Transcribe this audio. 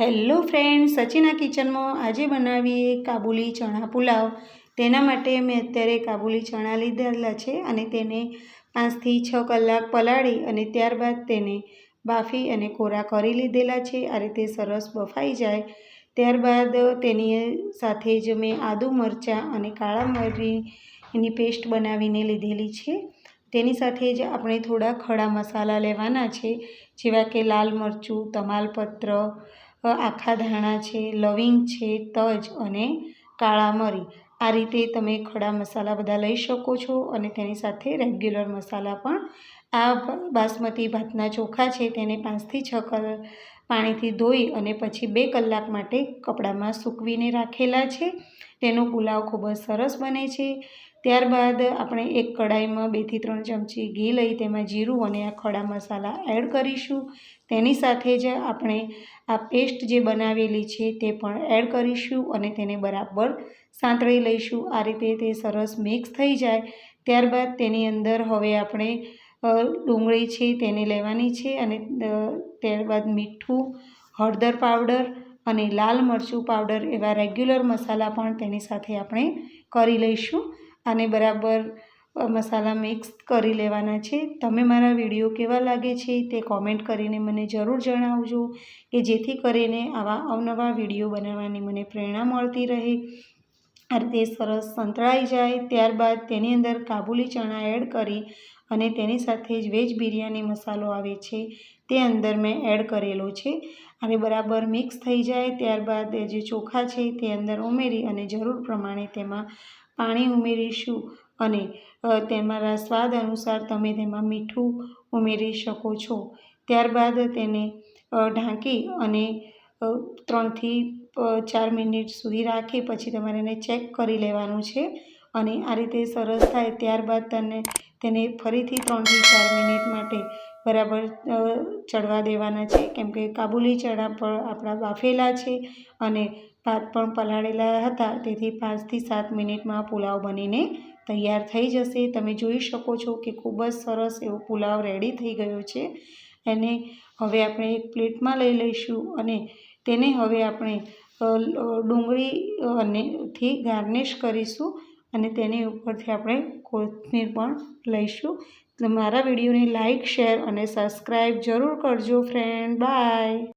Hello friend સચિના કિચનમાં આજે બનાવીએ કાબુલી ચણા પુલાવ. તેના માટે મેં અત્યારે કાબુલી ચણા લીધેલા છે અને તેને પાંચથી છ કલાક પલાળી અને ત્યારબાદ તેને બાફી અને કોરા કરી લીધેલા છે. આ રીતે સરસ બફાઈ જાય. ત્યારબાદ તેની સાથે જ મેં આદુ મરચાં અને કાળા મરી એની પેસ્ટ બનાવીને લીધેલી છે. તેની સાથે જ આપણે થોડા ખડા મસાલા લેવાના છે, જેવા કે લાલ મરચું, તમાલપત્ર આખા ધાણા છે, લવિંગ છે, તજ અને કાળા મરી. આ રીતે તમે ખડા મસાલા બધા લઈ શકો છો અને તેની સાથે રેગ્યુલર મસાલા પણ. આ બાસમતી ભાતના ચોખા છે તેને પાંચથી છ કલ પાણીથી ધોઈ અને પછી બે કલાક માટે કપડામાં સૂકવીને રાખેલા છે. તેનો પુલાવ ખૂબ જ સરસ બને છે. ત્યારબાદ આપણે એક કડાઈમાં બેથી ત્રણ ચમચી ઘી લઈ, તેમાં જીરું અને આ ખડા મસાલા એડ કરીશું. તેની સાથે જ આપણે આ પેસ્ટ જે બનાવેલી છે તે પણ એડ કરીશું અને તેને બરાબર સાંતળી લઈશું. આ રીતે તે સરસ મિક્સ થઈ જાય. ત્યારબાદ તેની અંદર હવે આપણે ડુંગળી છે તેને લેવાની છે અને ત્યારબાદ મીઠું, હળદર પાવડર અને લાલ મરચું પાવડર એવા રેગ્યુલર મસાલા પણ તેની સાથે આપણે કરી લઈશું. અને બરાબર મસાલા મિક્સ કરી લેવાના છે. તમે મારા વીડિયો કેવા લાગે છે તે કોમેન્ટ કરીને મને જરૂર જણાવજો કે જેથી કરીને આવા અવનવા વીડિયો બનાવવાની મને પ્રેરણા મળતી રહે. આ રીતે સરસ સંતળાઈ જાય. ત્યારબાદ તેની અંદર કાબુલી ચણા એડ કરી અને તેની સાથે જ વેજ બિરયાની મસાલો આવે છે તે અંદર મેં એડ કરેલો છે. અને બરાબર મિક્સ થઈ જાય. ત્યારબાદ જે ચોખા છે તે અંદર ઉમેરી અને જરૂર પ્રમાણે તેમાં પાણી ઉમેરીશું અને તમારા સ્વાદ અનુસાર તમે તેમાં મીઠું ઉમેરી શકો છો. ત્યારબાદ તેને ઢાંકી અને ત્રણથી ચાર મિનિટ સુધી રાખી, પછી તમારે એને ચેક કરી લેવાનું છે. અને આ રીતે સરસ થાય ત્યારબાદ તને તેને ફરીથી ત્રણથી ચાર મિનિટ માટે બરાબર ચડવા દેવાના છે. કેમ કે કાબુલી ચણા પણ આપણા બાફેલા છે અને ભાત પણ પલાળેલા હતા. તેથી પાંચથી સાત મિનિટમાં પુલાવ બનીને તૈયાર થઈ જશે. તમે જોઈ શકો છો કે ખૂબ જ સરસ એવો પુલાવ રેડી થઈ ગયો છે. એને હવે આપણે એક પ્લેટમાં લઈ લઈશું અને તેને હવે આપણે ડુંગળી અને થી ગાર્નિશ કરીશું. અને તેની ઉપરથી આપણે કોથમીર પણ લઈશું. તો મારા વિડીયોને લાઇક શેર અને સબસ્ક્રાઈબ જરૂર કરજો, ફ્રેન્ડ. બાય.